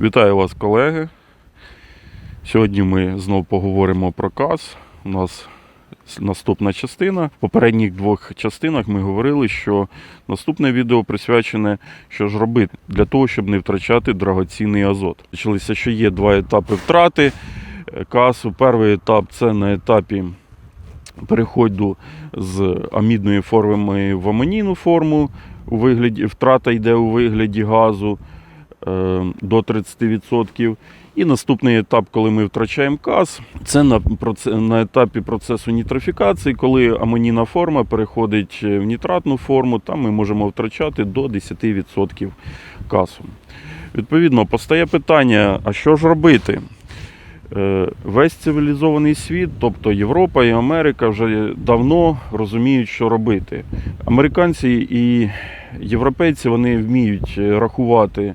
Вітаю вас, колеги. Сьогодні ми знову поговоримо про КАЗ. У нас наступна частина. В попередніх двох частинах ми говорили, що наступне відео присвячене, що ж робити для того, щоб не втрачати драгоцінний азот. Почалося, що є два етапи втрати КАСу. Перший етап це на етапі переходу з амідної форми в амонійну форму. У вигляді, втрата йде у вигляді газу до 30%. І наступний етап, коли ми втрачаємо каз, це на, на етапі процесу нітрофікації, коли амонійна форма переходить в нітратну форму, там ми можемо втрачати до 10% касу. Відповідно, постає питання: а що ж робити? Е, Весь цивілізований світ, тобто Європа і Америка, вже давно розуміють, що робити. Американці і європейці вони вміють е, рахувати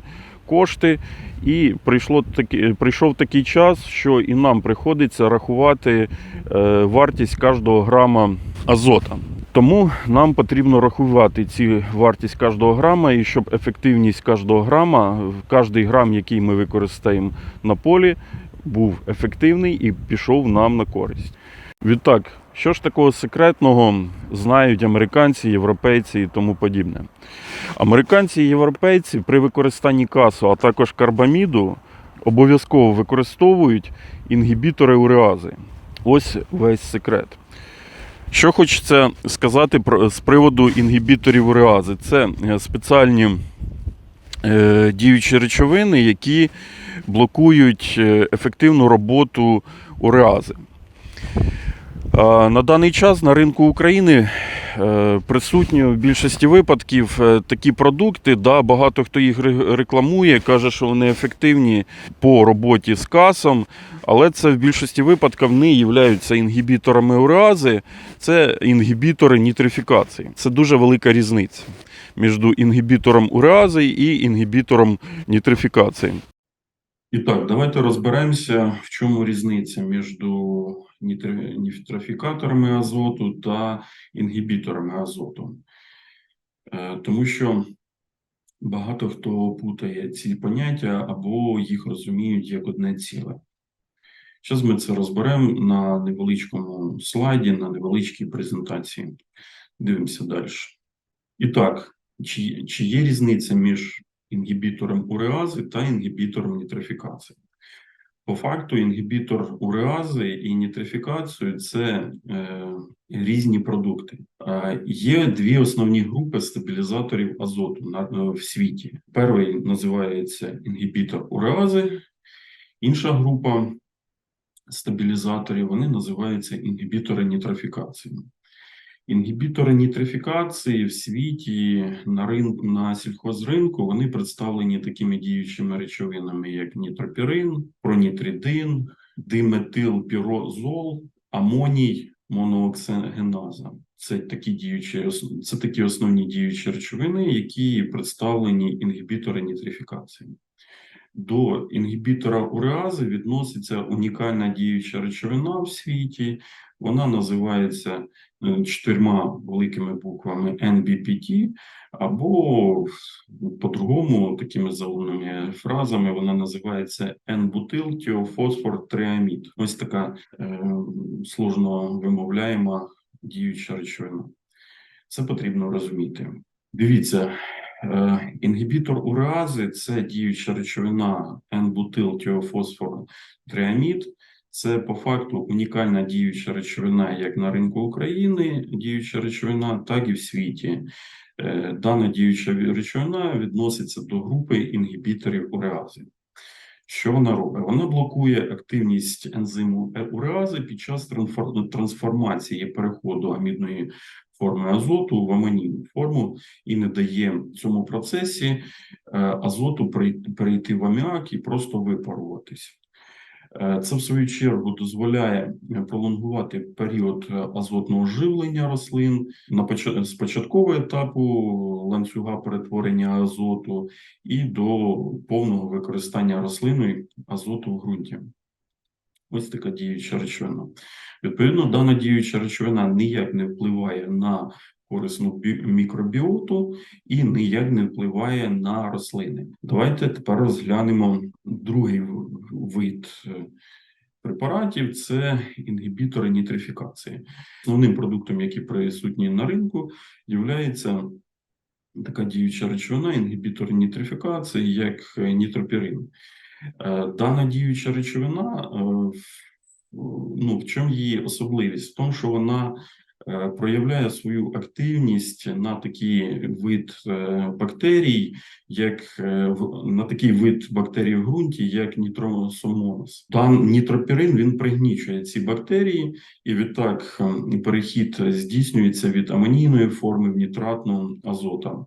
кошти, і прийшло таки, прийшов такий час, що і нам приходиться рахувати е, вартість кожного грама азота. Тому нам потрібно рахувати ці вартість кожного грама, і щоб ефективність кожного грама, кожний грам, який ми використаємо на полі, був ефективний і пішов нам на користь. Відтак, що ж такого секретного знають американці, європейці і тому подібне? Американці і європейці при використанні касу, а також карбаміду, обов'язково використовують інгібітори уреази. Ось весь секрет. Що хочеться сказати з приводу інгібіторів уреази? Це е, спеціальні е, діючі речовини, які блокують е, ефективну роботу уреази. На даний час на ринку України е, присутні в більшості випадків е, такі продукти. Да, багато хто їх рекламує, каже, що вони ефективні по роботі з касом, але це в більшості випадків не являються інгібіторами уреази, це інгібітори нітрифікації. Це дуже велика різниця між інгібітором уреази і інгібітором нітрифікації. І так, давайте розберемося, в чому різниця між нітри- нітрофікаторами азоту та інгібіторами азоту. Е, Тому що багато хто путає ці поняття або їх розуміють як одне ціле. Зараз ми це розберемо на невеличкому слайді, на невеличкій презентації. Дивимося далі. І так, чи, чи є різниця між інгібітором уреази та інгібітором нітрофікації? По факту, інгібітор уреази і нітрифікацію це е, різні продукти. Е, є дві основні групи стабілізаторів азоту на, е, в світі. Перший називається інгібітор уреази, інша група стабілізаторів вони називаються інгібітори нітрофікації. Інгібітори нітрифікації в світі на ринку на сільхозринку вони представлені такими діючими речовинами, як нітропірин, пронітридин, диметилпірозол, амоній, монооксигеназа. Це такі діючі це такі основні діючі речовини, які представлені інгібітори нітрифікації. До інгібітора уреази відноситься унікальна діюча речовина в світі. Вона називається е, чотирма великими буквами NBPT, або по-другому, такими заумними фразами, вона називається N-бутилтіофосфор-триамід. Ось така е, сложно вимовляєма діюча речовина. Це потрібно розуміти. Дивіться, е, інгібітор уреази це діюча речовина N-бутилтіофосфор-триамід. Це по факту унікальна діюча речовина як на ринку України, діюча речовина, так і в світі. Е, Дана діюча речовина відноситься до групи інгібіторів уреази. Що вона робить? Вона блокує активність ензиму уреази під час трансформації переходу амідної форми азоту в амонійну форму і не дає цьому процесі е, азоту перейти в аміак і просто випаруватись. Е, Це, в свою чергу, дозволяє е, пролонгувати період е, азотного живлення рослин на з початкового етапу ланцюга перетворення азоту і до повного використання рослиною азоту в ґрунті. Ось така діюча речовина. Відповідно, дана діюча речовина ніяк не впливає на корисну мікробіоту і ніяк не впливає на рослини. Давайте тепер розглянемо Другий вид е, препаратів це інгібітори нітрифікації. Основним продуктом, який присутній на ринку, є така діюча речовина, інгібітор нітрифікації, як е, нітропірин. Е, Дана діюча речовина, ну, в чому її особливість? В тому, що вона проявляє свою активність на такий вид е, бактерій, як е, на такий вид бактерій в ґрунті, як нітросомонос. Дан нітропірин він пригнічує ці бактерії, і відтак перехід здійснюється від амонійної форми в нітратну азота.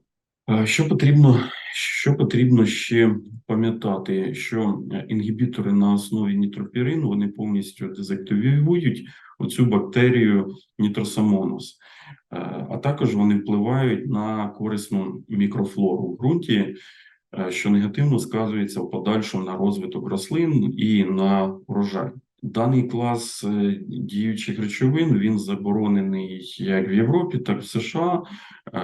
Е, Що потрібно, що потрібно ще пам'ятати, що е, інгібітори на основі нітропірину вони повністю дезактивують оцю бактерію нітросомонос, Е, а також вони впливають на корисну мікрофлору в ґрунті, е, що негативно сказується в подальшому на розвиток рослин і на урожай. Даний клас е, діючих речовин він заборонений як в Європі, так і в США. Е,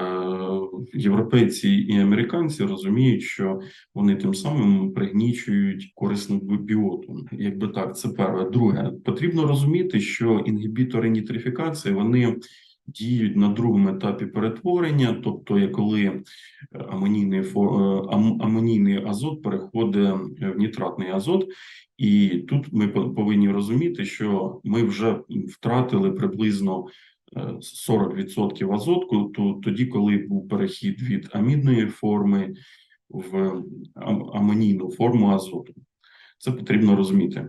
Європейці і американці розуміють, що вони тим самим пригнічують корисну біоту. Якби так, це перше. Друге, потрібно розуміти, що інгібітори нітрифікації вони діють на другому етапі перетворення, тобто коли е, амонійний е, ам- амонійний азот переходить в нітратний азот. І тут ми повинні розуміти, що ми вже втратили приблизно е, 40% азотку, то тоді, коли був перехід від амідної форми в амонійну форму азоту. Це потрібно розуміти.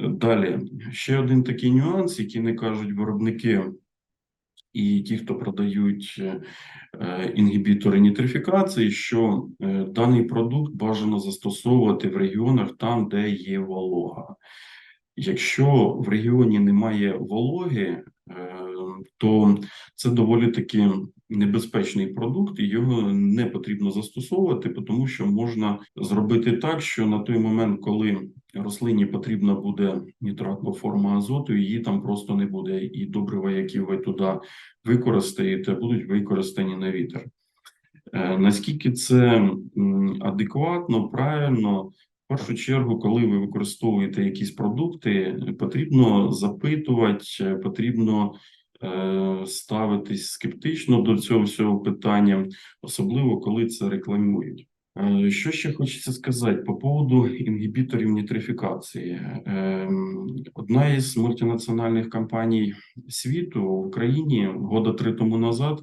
Е, Далі ще один такий нюанс, який не кажуть виробники і ті, хто продають е, е, інгібітори нітрифікації, що е, даний продукт бажано застосовувати в регіонах там, де є волога. Якщо в регіоні немає вологи, е, то це доволі таки небезпечний продукт, і його не потрібно застосовувати, тому що можна зробити так, що на той момент, коли рослині потрібна буде нітратна форма азоту, її там просто не буде. І добрива, які ви туди використаєте, будуть використані на вітер. Е, Наскільки це адекватно, правильно, першу чергу, коли ви використовуєте якісь продукти, потрібно запитувати, е, потрібно е, ставитись скептично до цього всього питання, особливо коли це рекламують. Е, Що ще хочеться сказати по поводу інгібіторів нітрифікації? Ем, Одна із мультинаціональних компаній світу в Україні года три тому назад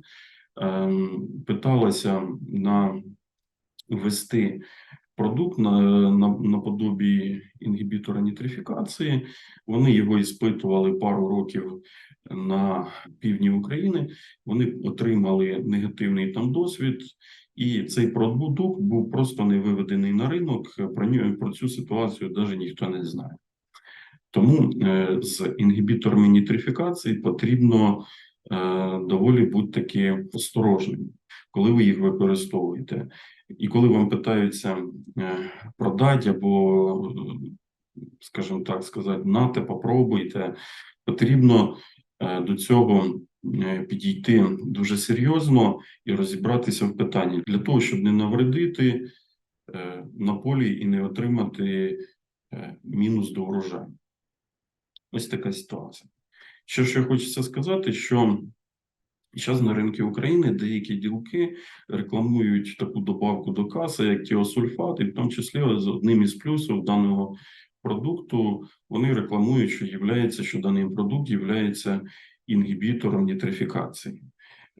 ем, питалася на ввести продукт на, на, наподобі інгібітора нітрифікації. Вони його іспитували пару років на півдні України. Вони отримали негативний там досвід, і цей продукт був просто не виведений на ринок. Про нього про цю ситуацію навіть ніхто не знає. Тому е, з інгібіторами нітрифікації потрібно е, доволі бути таки осторожним, коли ви їх використовуєте. І коли вам питаються е, продати або, скажімо так сказати, нате, попробуйте, потрібно е, до цього е, підійти дуже серйозно і розібратися в питанні для того, щоб не навредити на полі і не отримати мінус до урожаю. Ось така ситуація. Що ще хочеться сказати, що зараз на ринку України деякі ділки рекламують таку добавку до каси, як тіосульфат, і в тому числі з одним із плюсів даного продукту вони рекламують, що являється, що даний продукт є інгібітором нітрифікації.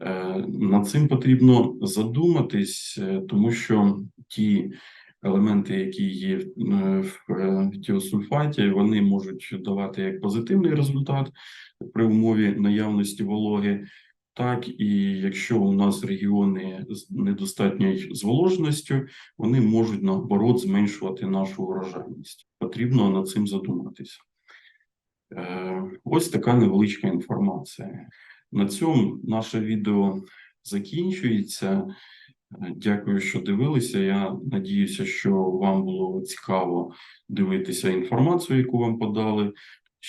Е, Над цим потрібно задуматись, е, тому що ті елементи, які є е, в тіосульфаті, вони можуть давати як позитивний результат при умові наявності вологи, так і якщо у нас регіони з недостатньою зволоженістю, вони можуть наоборот зменшувати нашу урожайність. Потрібно над цим задуматися. Е, Ось така невеличка інформація. На цьому наше відео закінчується. Е, Дякую, що дивилися. Я надіюся, що вам було цікаво дивитися інформацію, яку вам подали.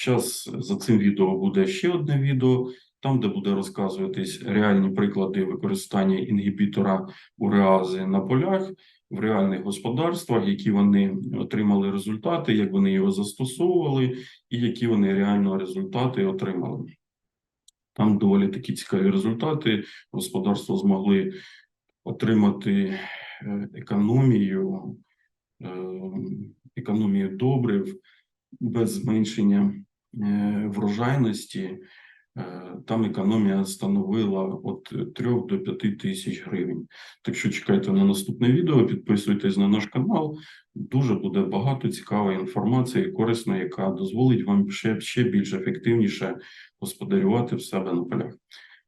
Зараз за цим відео буде ще одне відео, там, де буде розказуватись реальні приклади використання інгібітора уреази на полях, в реальних господарствах, які вони отримали результати, як вони його застосовували, і які вони реально результати отримали. Там доволі такі цікаві результати. Господарства змогли отримати е, економію, е, економію добрив без зменшення е, врожайності. Е, Там економія становила від 3 до 5 тисяч гривень. Так що чекайте на наступне відео, підписуйтесь на наш канал. Дуже буде багато цікавої інформації, корисної, яка дозволить вам ще, ще більш ефективніше господарювати в себе на полях.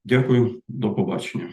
Дякую, до побачення.